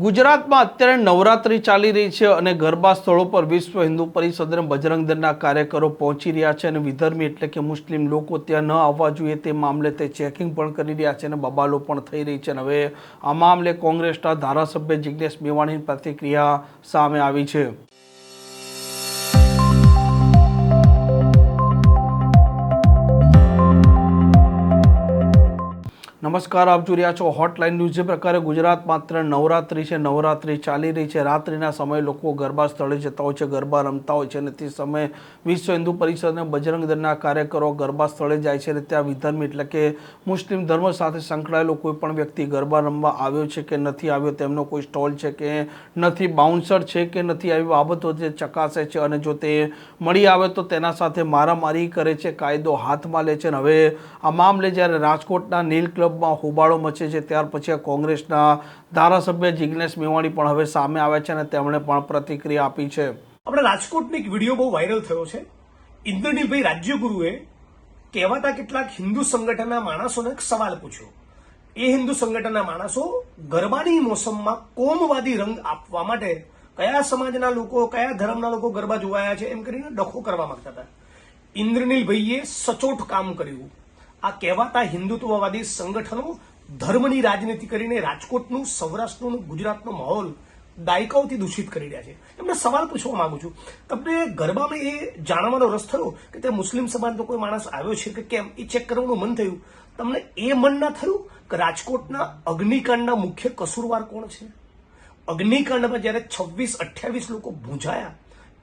ગુજરાતમાં અત્યારે નવરાત્રિ ચાલી રહી છે અને ગરબા સ્થળો પર વિશ્વ હિન્દુ પરિષદ અને બજરંગ દળના કાર્યકરો પહોંચી રહ્યા છે અને વિધર્મી એટલે કે મુસ્લિમ લોકો ત્યાં ન આવવા જોઈએ તે મામલે તે ચેકિંગ પણ કરી રહ્યા છે અને બબાલો પણ થઈ રહી છે અને હવે આ મામલે કોંગ્રેસના ધારાસભ્ય જિજ્ઞેશ મેવાણીની પ્રતિક્રિયા સામે આવી છે. નમસ્કાર, આપ જોઈ રહ્યા છો હોટલાઇન ન્યૂઝ જે પ્રકારે ગુજરાત માત્ર નવરાત્રિ છે, નવરાત્રિ ચાલી રહી છે. રાત્રિના સમયે લોકો ગરબા સ્થળે જતા હોય છે, ગરબા રમતા હોય છે અને તે સમયે વિશ્વ હિન્દુ પરિષદ અને બજરંગ દળના કાર્યકરો ગરબા સ્થળે જાય છે અને ત્યાં વિધર્મ એટલે કે મુસ્લિમ ધર્મ સાથે સંકળાયેલો કોઈ પણ વ્યક્તિ ગરબા રમવા આવ્યો છે કે નથી આવ્યો, તેમનો કોઈ સ્ટોલ છે કે નથી, બાઉન્સર છે કે નથી, આવી બાબતો જે ચકાસે છે અને જો તે મળી આવે તો તેના સાથે મારામારી કરે છે, કાયદો હાથમાં લે છે અને હવે આ મામલે જ્યારે રાજકોટના નીલ ક્લબમાં હોબાળો મચે છે. ત્યાર પછી કોંગ્રેસના ધારાસભ્ય જિજ્ઞેશ મેવાણી પણ હવે સામે આવ્યા છે અને તેમણે પણ પ્રતિક્રિયા આપી છે. આપણે રાજકોટનો એક વીડિયો બહુ વાયરલ થયો છે. ઇન્દ્રનીલભાઈ રાજ્યગુરુએ કહેવાતા કેટલાક હિન્દુ સંગઠનના માણસોને સવાલ પૂછ્યો. એ હિન્દુ સંગઠનના માણસો ગરબાની મોસમમાં કોમવાદી રંગ આપવા માટે કયા સમાજના લોકો, કયા ધર્મના લોકો ગરબા જોવાયા છે એમ કરીને ડખો કરવા માંગતા હતા. ઇન્દ્રનીલભાઈએ સચોટ કામ કર્યું. આ કહેવાતા હિન્દુત્વવાદી સંગઠનો ધર્મની રાજનીતિ કરીને રાજકોટનું, સૌરાષ્ટ્રનું, ગુજરાતનો માહોલ દાયકાઓથી દૂષિત કરી રહ્યા છે. એમને સવાલ પૂછવા માંગુ છું. તમને ગરબામાં એ જાણવાનો રસ થયો કે તે મુસ્લિમ સમાજનો કોઈ માણસ આવ્યો છે કે કેમ? એ ચેક કરવાનું મન થયું. તમને એ મન ના થયું કે રાજકોટના અગ્નિકાંડના મુખ્ય કસૂરવાર કોણ છે? અગ્નિકાંડમાં જ્યારે છવ્વીસ, અઠ્યાવીસ લોકો ભૂંજાયા,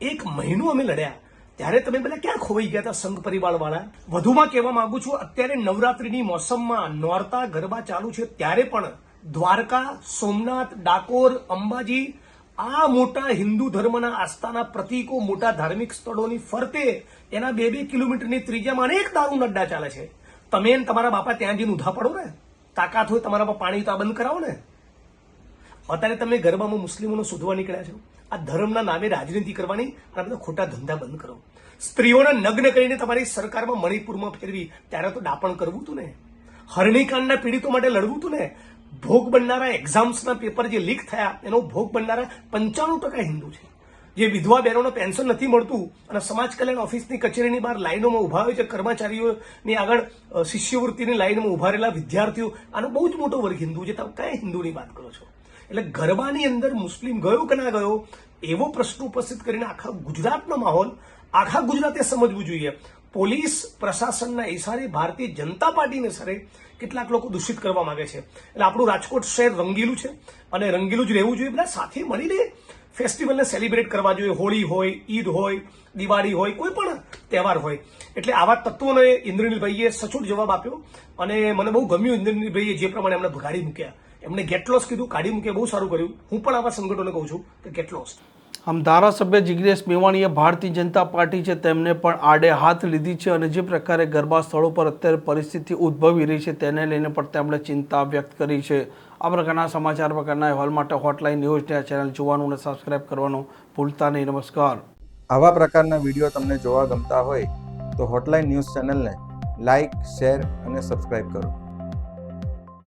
એક મહિનો અમે લડ્યા ત્યારે તમે બધા ક્યાં ખોવાઈ ગયા હતા સંઘ પરિવાર વાળા વધુમાં કહેવા માંગુ છું, અત્યારે નવરાત્રિની મોસમમાં નોરતા ગરબા ચાલુ છે, ત્યારે પણ દ્વારકા, સોમનાથ, ડાકોર, અંબાજી, આ મોટા હિન્દુ ધર્મના આસ્થાના પ્રતીકો મોટા ધાર્મિક સ્થળોની ફરતે એના બે બે કિલોમીટરની ત્રિજ્યામાં અનેક દારૂ નડ્ડા ચાલે છે. તમે તમારા બાપા ત્યાં જઈને ઉધા પડો ને? તાકાત હોય તમારા પાણી તો આ બંધ કરાવો ને? અત્યારે તમે ગરબામાં મુસ્લિમોનો શોધવા નીકળ્યા છો. આ ધર્મના નામે રાજનીતિ કરવાની અને બધા ખોટા ધંધા બંધ કરો. સ્ત્રીઓને નગ્ન કરીને તમારી સરકારમાં મણિપુરમાં ફેરવી ત્યારે તો ડાપણ કરવું હતું ને? હરણીકાંડના પીડિતો માટે લડવું હતું ને? ભોગ બનનારા એક્ઝામ્સના પેપર જે લીક થયા, એનો ભોગ બનનારા પંચાણું ટકા હિન્દુ છે. જે વિધવા બહેનોને પેન્શન નથી મળતું અને સમાજ કલ્યાણ ઓફિસની કચેરીની બહાર લાઈનોમાં ઊભા હોય છે, કર્મચારીઓની આગળ શિષ્યવૃત્તિની લાઈનમાં ઊભા રહેલા વિદ્યાર્થીઓ. આનો બહુ જ મોટો વર્ગ હિન્દુ છે. તમે કયા હિન્દુની વાત કરો છો? એટલે ગરબાની અંદર મુસ્લિમ ગયો કે ના ગયો, એવો પ્રશ્ન ઉપસ્થિત કરીને આખા ગુજરાતનો માહોલ, આખા ગુજરાતે સમજવું જોઈએ. પોલીસ પ્રશાસનના ઇશારે ભારતીય જનતા પાર્ટીને સરે કેટલાક લોકો દૂષિત કરવા માંગે છે. એટલે આપણું રાજકોટ શહેર રંગીલું છે અને રંગીલું જ રહેવું જોઈએ. બધા સાથે મળીને ફેસ્ટિવલને સેલિબ્રેટ કરવા જોઈએ. હોળી હોય, ઈદ હોય, દિવાળી હોય, કોઈ પણ તહેવાર હોય. એટલે આવા તત્વોને ઇન્દ્રનીલભાઈએ સચોટ જવાબ આપ્યો અને મને બહુ ગમ્યું ઇન્દ્રનીલભાઈએ જે પ્રમાણે એમને ભગાડી મૂક્યા. એમને ગેટ લોસ કીધું કાઢી મૂકે બહુ સારું કર્યું. હું પણ આવા સંગઠનોને કહું છું કે ગેટ લોસ આમ ધારાસભ્ય જિગ્નેશ મેવાણીએ ભારતીય જનતા પાર્ટી છે તેમને પણ આડે હાથ લીધી છે અને જે પ્રકારે ગરબા સ્થળો પર અત્યારે પરિસ્થિતિ ઉદ્ભવી રહી છે તેને લઈને પણ તેમણે ચિંતા વ્યક્ત કરી છે. આ પ્રકારના સમાચાર પ્રકારના અહેવાલ માટે હોટલાઇન ન્યૂઝ ચેનલ જોવાનું અને સબસ્ક્રાઇબ કરવાનું ભૂલતા નહીં. નમસ્કાર. આવા પ્રકારના વીડિયો તમને જોવા ગમતા હોય તો હોટલાઇન ન્યૂઝ ચેનલને લાઇક શેર અને સબસ્ક્રાઇબ કરો.